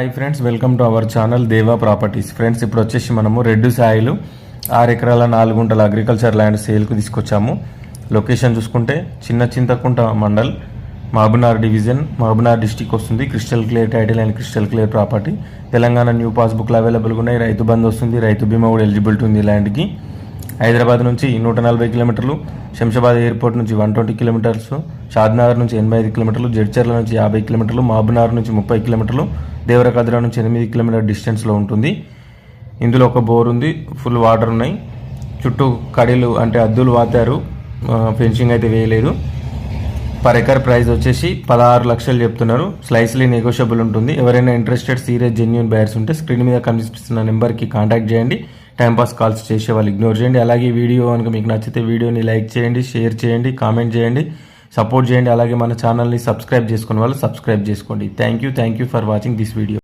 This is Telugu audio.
Hi friends welcome to our channel Deva properties friends ఇప్పుడు వచ్చేసి మనము రెడ్డు సాయిలు ఆరు ఎకరాల నాలుగు గుంటల అగ్రికల్చర్ ల్యాండ్ సేల్కు తీసుకొచ్చాము. లొకేషన్ చూసుకుంటే చిన్న చింతకుంట మండల్ మహబూనార్ డివిజన్ మహబూనార్ డిస్టిక్ వస్తుంది. Crystal clear title and crystal clear property Telangana new పాస్బుక్లు అవైలబుల్గా ఉన్నాయి. రైతు బంద్ వస్తుంది. రైతు బీమా కూడా ఎలిజిబిలిటీ ఉంది ల్యాండ్కి హైదరాబాద్ నుంచి నూట నలభై కిలోమీటర్లు శంషాబాద్ ఎయిర్పోర్ట్ నుంచి వన్ ట్వంటీ కిలోమీటర్స్ షాద్నగర్ నుంచి ఎనభై ఐదు కిలోమీటర్లు జడ్చర్ల నుంచి యాభై కిలోమీటర్లు మహబూబ్నగర్ నుంచి ముప్పై కిలోమీటర్లు దేవరకద్ర నుంచి ఎనిమిది కిలోమీటర్ డిస్టెన్స్లో ఉంటుంది. ఇందులో ఒక బోర్ ఉంది ఫుల్ వాటర్ ఉన్నాయి. చుట్టూ కడీలు అంటే అద్దులు వాతారు ఫెన్సింగ్ అయితే వేయలేదు. పర్ ఎకర్ ప్రైస్ వచ్చేసి పదహారు లక్షలు చెప్తున్నారు. స్లైస్లీ నెగోషియబుల్ ఉంటుంది. ఎవరైనా ఇంట్రెస్టెడ్ సీరియస్ జెన్యున్ బయర్స్ ఉంటే స్క్రీన్ మీద కనిపిస్తున్న నెంబర్కి కాంటాక్ట్ చేయండి. టైంపాస్ కాల్స్ చేసే వాళ్ళు ఇగ్నోర్ చేయండి. అలాగే వీడియో కనుక మీకు నచ్చితే వీడియోని లైక్ చేయండి షేర్ చేయండి కామెంట్ చేయండి సపోర్ట్ చేయండి. అలాగే మన ఛానల్ని సబ్స్క్రైబ్ చేసుకునే వాళ్ళు సబ్స్క్రైబ్ చేసుకోండి. Thank you thank you for watching this video